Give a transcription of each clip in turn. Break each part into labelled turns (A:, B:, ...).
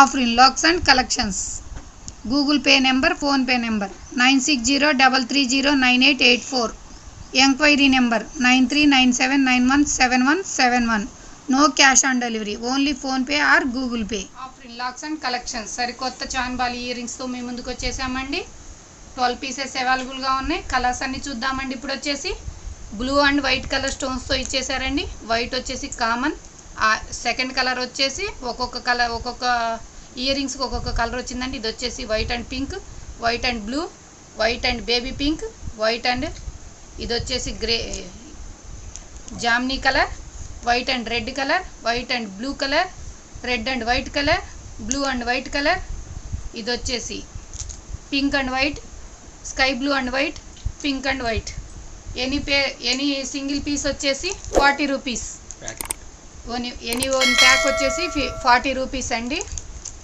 A: Of locks and collections. Google Pay number PhonePe number nine six zero double three zero nine eight eight four. Enquiry number nine three nine seven nine one seven one seven one. No cash on delivery only PhonePe or Google Pay. Of locks and collections. సరికొత్త chandbali year రింగ్స్తో మీ ముందుకు వచ్చేసామండి. Twelve pieces అవైలబుల్గా ఉన్నాయి. Colours అన్నీ చూద్దామండి. ఇప్పుడు వచ్చేసి blue and white colour స్టోన్స్తో ఇచ్చేసారండి. వైట్ వచ్చేసి కామన్. సెకండ్ కలర్ వచ్చేసి ఒక్కొక్క కలర్ ఒక్కొక్క ఇయర్ రింగ్స్కి ఒక్కొక్క కలర్ వచ్చిందండి. ఇది వచ్చేసి white and pink white and blue white and baby pink white and ఇది వచ్చేసి grey జామ్నీ colour white and red colour white and blue colour red and white colour blue and white colour ఇది వచ్చేసి pink and white sky blue and white pink and white any pay any single piece వచ్చేసి forty rupees only any one pack వచ్చేసి forty rupees అండి.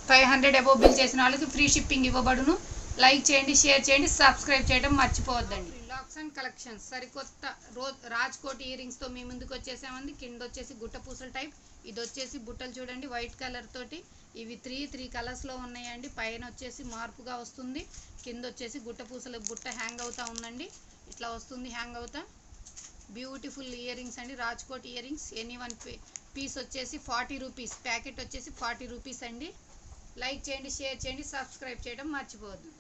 A: Five hundred above bill చేసిన వాళ్ళకి free shipping ఇవ్వబడును. Like చేయండి share చేయండి subscribe చేయడం మర్చిపోవద్దండి. Locks and collections. సరికొత్త రోజ్ రాజ్కోట్ ఇయరింగ్స్తో మీ ముందుకు వచ్చేసామండి. కింద వచ్చేసి గుట్ట పూసల టైప్ ఇది వచ్చేసి బుట్టలు చూడండి వైట్ కలర్ తోటి. ఇవి త్రీ త్రీ కలర్స్లో ఉన్నాయండి. పైన వచ్చేసి మార్పుగా వస్తుంది. కింద వచ్చేసి గుట్ట పూసల బుట్ట హ్యాంగ్ అవుతా ఉందండి. ఇట్లా వస్తుంది హ్యాంగ్ అవుతా. బ్యూటిఫుల్ ఇయర్ రింగ్స్ అండి. Rajkot earrings any one piece వచ్చేసి ఫార్టీ రూపీస్. ప్యాకెట్ వచ్చేసి ఫార్టీ రూపీస్ అండి. లైక్ చేయండి షేర్ చేయండి సబ్స్క్రైబ్ చేయడం మర్చిపోవద్దు.